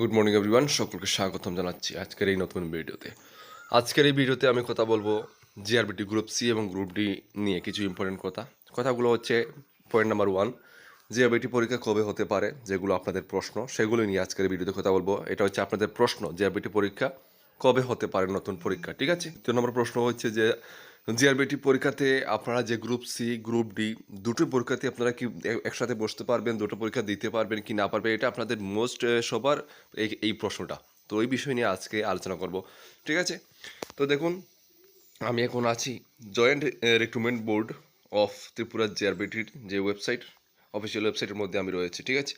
Good morning everyone সকলকে স্বাগতম জানাচ্ছি আজকের এই নতুন ভিডিওতে। আজকের এই ভিডিওতে আমি কথা বলব জিআরবিটি গ্রুপ সি এবং গ্রুপ ডি নিয়ে কিছু ইম্পর্টেন্ট কথা। কথাগুলো হচ্ছে পয়েন্ট নাম্বার ওয়ান জিআরবিটি পরীক্ষা কবে হতে পারে? যেগুলো আপনাদের প্রশ্ন, সেগুলো নিয়ে আজকের ভিডিওতে কথা বলব। এটা হচ্ছে আপনাদের প্রশ্ন জিআরবিটি পরীক্ষা কবে হতে পারে নতুন পরীক্ষা, ঠিক আছে? দ্বিতীয় নম্বর প্রশ্ন হচ্ছে যে জিআরবিটি পরীক্ষাতে আপনারা যে গ্রুপ সি গ্রুপ ডি দুটো পরীক্ষাতে আপনারা কি একসাথে বসতে পারবেন, দুটো পরীক্ষা দিতে পারবেন কি না পারবেন, এটা আপনাদের মোস্ট সবার এই প্রশ্নটা। তো এই বিষয় নিয়ে আজকে আলোচনা করব। ঠিক আছে? তো দেখুন, আমি এখন আছি joint recruitment board of Tripura জিআরবিটির যে ওয়েবসাইট অফিসিয়াল ওয়েবসাইটের মধ্যে আমি রয়েছি। ঠিক আছে?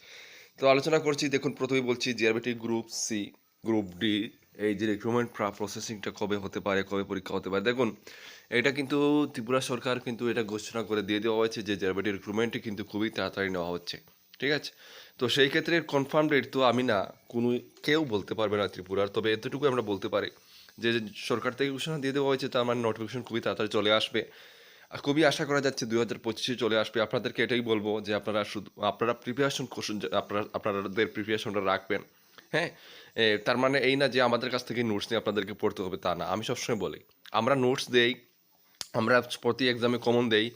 তো আলোচনা করছি, দেখুন, প্রথমেই বলছি GRBT group C group D এই যে রিক্রুটমেন্ট প্রসেসিংটা কবে হতে পারে, কবে পরীক্ষা হতে পারে, দেখুন, এটা কিন্তু ত্রিপুরা সরকার কিন্তু এটা ঘোষণা করে দিয়ে দেওয়া হয়েছে যে জিআরবিটি রিক্রুটমেন্টটি কিন্তু খুবই তাড়াতাড়ি নেওয়া হচ্ছে, ঠিক আছে? তো সেই ক্ষেত্রে কনফার্ম ডেট তো আমি না কোনো কেউ বলতে পারবে না ত্রিপুরার, তবে এতটুকু আমরা বলতে পারি যে সরকার থেকে ঘোষণা দিয়ে দেওয়া হয়েছে, তার মানে নোটিফিকেশন খুবই তাড়াতাড়ি চলে আসবে। খুবই আশা করা যাচ্ছে দুই হাজার পঁচিশে চলে আসবে, আপনাদেরকে এটাই বলব যে আপনারা শুধু আপনারা প্রিপারেশন আপনারা আপনাদের প্রিপারেশনটা রাখবেন। হ্যাঁ তার মানে এই না যে আমাদের কাছ থেকে নোটস নিয়ে আপনাদেরকে পড়তে হবে তা না। আমি সবসময় বলি, আমরা নোটস দেই, আমরা প্রতি এক্সামে কমন দেই।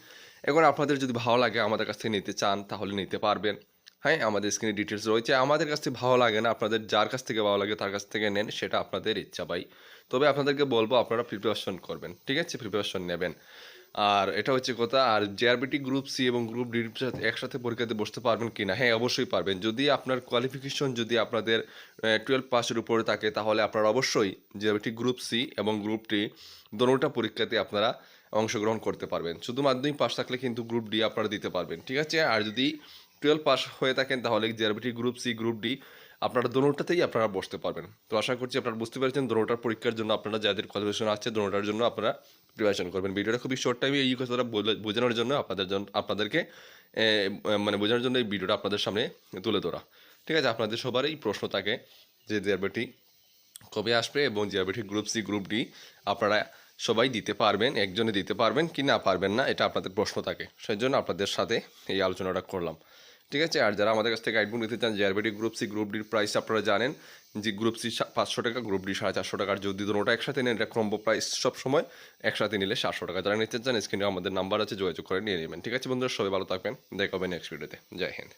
এখন আপনাদের যদি ভালো লাগে, আমাদের কাছ থেকে নিতে চান, তাহলে নিতে পারবেন। হ্যাঁ আমাদের স্ক্রিনে ডিটেলস রয়েছে। আমাদের কাছ থেকে ভালো লাগে না, আপনাদের যার কাছ থেকে ভালো লাগে, তার কাছ থেকে নেন, সেটা আপনাদের ইচ্ছা ভাই। তবে আপনাদেরকে বলব, আপনারা প্রিপারেশন করবেন, ঠিক আছে? প্রিপারেশন নেবেন। আর এটা হচ্ছে কথা, আর জেআরবিটি গ্রুপ সি এবং গ্রুপ ডির সাথে একসাথে পরীক্ষাতে বসতে পারবেন কি না? হ্যাঁ অবশ্যই পারবেন। যদি আপনার কোয়ালিফিকেশন যদি আপনাদের টুয়েলভ পাসের উপরে থাকে, তাহলে আপনারা অবশ্যই জেআরবিটি গ্রুপ সি এবং গ্রুপ ডি দোনোটা পরীক্ষাতে আপনারা অংশগ্রহণ করতে পারবেন। শুধু মাধ্যমিক পাস থাকলে কিন্তু গ্রুপ ডি আপনারা দিতে পারবেন, ঠিক আছে? আর যদি টুয়েলভ পাস হয়ে থাকেন, তাহলে JRBT group C group D আপনারা দোনোটাতেই আপনারা বসতে পারবেন। তো আশা করছি আপনারা বুঝতে পেরেছেন দোনোটার পরীক্ষার জন্য আপনারা যাদের কোয়ালিফিকেশন আছে দোনোটার জন্য আপনারা প্রিপারেশন করবেন। ভিডিওটা খুবই শর্ট টাইমে এই কথাটা বোঝানোর জন্য আপনাদের জন্য আপনাদেরকে মানে বোঝানোর জন্য এই ভিডিওটা আপনাদের সামনে তুলে ধরা। ঠিক আছে, আপনাদের সবারই প্রশ্ন থাকে যে জিআরবিটি কবে আসবে এবং GRBT group C group D আপনারা সবাই দিতে পারবেন, একজনে দিতে পারবেন কি না পারবেন না, এটা আপনাদের প্রশ্ন থাকে। সেই জন্য আপনাদের সাথে এই আলোচনাটা করলাম। ঠিক আছে? আর যারা আমাদের কাছ থেকে গাইডবুক নিতে চান জিআরবিডি গ্রুপ সি গ্রুপ ডির প্রাইস আপনারা জানেন যে গ্রুপ সি পাঁচশো টাকা গ্রুপ ডি সাড়ে চারশো টাকার যদি দুটো একসাথে নেন, এটা ক্রম্ব প্রাইস সব সময় একসাথে নিলে সাতশো টাকা। যারা নিতে চান স্ক্রিনে আমাদের নাম্বার আছে, যোগাযোগ করে নিয়ে নেবেন। ঠিক আছে বন্ধুরা? সবাই ভালো থাকবেন। দেখা হবে নেক্সট ভিডিওতে জয় হিন্দ।